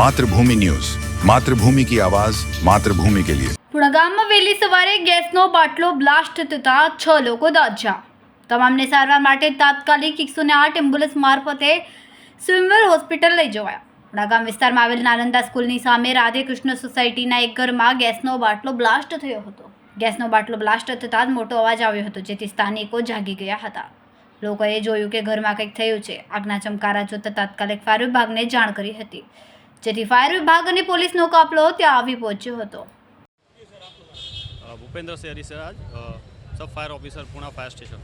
Mathrubhumi news. Mathrubhumi કી આવાજ, માતૃભૂમિ કે લિયે. ગુણગામમાં વહેલી સવારે ગેસનો બાટલો બ્લાસ્ટ થતા છ લોકો દાજ્યા. તમામને સારવાર માટે તાત્કાલિક એકસો ને આઠ એમ્બ્યુલન્સ મારફતે સ્વિમવેલ હોસ્પિટલ લઈ જવાયા. વડાગામ વિસ્તારમાં આવેલ નાલંદા સ્કૂલની સામે રાધેકૃષ્ણ સોસાયટીના એક ઘરમાં ગેસનો બાટલો બ્લાસ્ટ થયો હતો. ગેસનો બાટલો બ્લાસ્ટ થતા જ મોટો અવાજ આવ્યો હતો, જેથી સ્થાનિકો જાગી ગયા હતા. લોકોએ જોયું કે ઘરમાં કંઈક થયું છે. આગના ચમકારા જોતા તાત્કાલિક ફાયર વિભાગને જાણ કરી હતી. જેથી ફાયર વિભાગ અને પોલીસનો કાફલો ત્યાં આવી પહોંચ્યો હતો. ભૂપેન્દ્ર શેરી સર આજ. Sub fire officer, Puna fire station.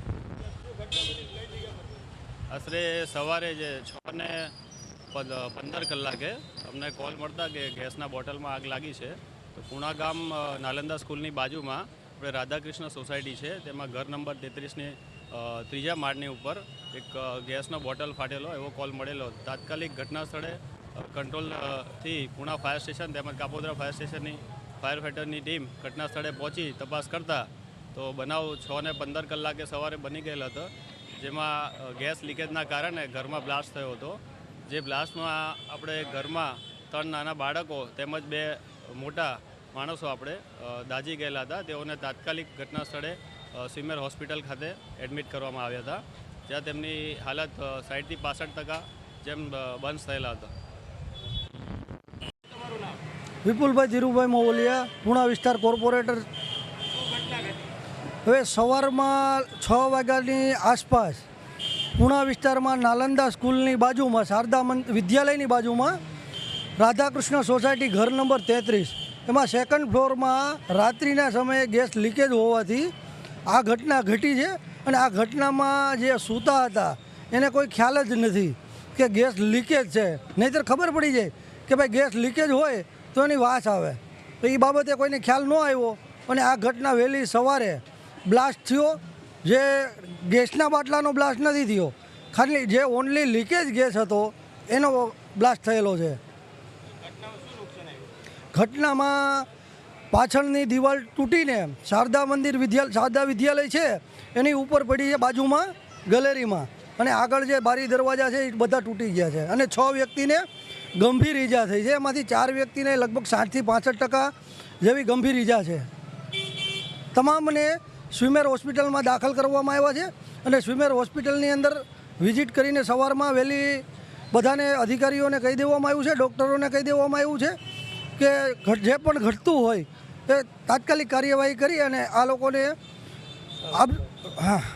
આશરે સવારે જે છ ને પદ- પંદર કલાકે અમને કોલ મળતા કે ગેસના બોટલમાં આગ લાગી છે. તો પૂણા ગામ નાલંદા સ્કૂલની બાજુમાં આપણે રાધાકૃષ્ણ સોસાયટી છે. તેમાં ઘર નંબર તેત્રીસની ત્રીજા માળની ઉપર એક ગેસનો બોટલ ફાટેલો એવો કોલ મળેલો. તાત્કાલિક ઘટના સ્થળે અ, કંટ્રોલ પૂણા ફાયર સ્ટેશન તેમજ કાપોદ્રા ફાયર સ્ટેશનની ફાયર ફાઇટરની ટીમ ઘટના સ્થળે પહોંચી તપાસ કરતા તો બનાવ છ ને પંદર કલાકે સવારે બની ગયેલ હતો જેમાં ગેસ લીકેજના કારણે ઘરમાં બ્લાસ્ટ થયો હતો. જે બ્લાસ્ટમાં આપણે ઘરમાં ત્રણ નાના બાળકો તેમજ બે મોટા માણસો આપણે દાજી ગયેલા હતા. તેઓને તાત્કાલિક ઘટના સ્થળે અ, સિમેર હોસ્પિટલ ખાતે એડમિટ કરવામાં આવ્યા હતા જ્યાં તેમની હાલત સાઠથી પાસઠ ટકા જેમ બંધ થયેલા હતા. વિપુલભાઈ ધીરુભાઈ મોવલિયા, પૂણા વિસ્તાર કોર્પોરેટર. હવે સવારમાં છ વાગ્યાની આસપાસ પૂણા વિસ્તારમાં નાલંદા સ્કૂલની બાજુમાં, શારદા વિદ્યાલયની બાજુમાં રાધાકૃષ્ણ સોસાયટી ઘર નંબર તેત્રીસ. એમાં સેકન્ડ ફ્લોરમાં રાત્રિના સમયે ગેસ લીકેજ હોવાથી આ ઘટના ઘટી છે અને આ ઘટનામાં જે સૂતા હતા, એને કોઈ ખ્યાલ જ નથી કે ગેસ લીકેજ છે. નહીંતર ખબર પડી જાય કે ભાઈ ગેસ લીકેજ હોય તો એની વાસ આવે. તો એ બાબતે કોઈને ખ્યાલ ન આવ્યો અને આ ઘટના વહેલી સવારે બ્લાસ્ટ થયો. જે ગેસના બાટલાનો બ્લાસ્ટ નથી થયો. ખાલી જે ઓનલી લીકેજ ગેસ હતો, એનો બ્લાસ્ટ થયેલો છે. ઘટનામાં પાછળની દિવાલ તૂટીને શારદા મંદિર વિદ્યાલય શારદા વિદ્યાલય છે, એની ઉપર પડી છે બાજુમાં ગેલેરીમાં. અને આગળ જે બારી દરવાજા છે એ બધા તૂટી ગયા છે. અને છ વ્યક્તિને ગંભીર ઈજા થઈ છે. એમાંથી ચાર વ્યક્તિને લગભગ સાઠથી પાસઠ ટકા જેવી ગંભીર ઈજા છે. તમામને સ્વિમેર હોસ્પિટલમાં દાખલ કરવામાં આવ્યા છે અને સ્વિમેર હોસ્પિટલની અંદર વિઝિટ કરીને સવારમાં વહેલી બધાને અધિકારીઓને કહી દેવામાં આવ્યું છે, ડૉક્ટરોને કહી દેવામાં આવ્યું છે કે જે પણ ઘટતું હોય એ તાત્કાલિક કાર્યવાહી કરી અને આ લોકોને હા.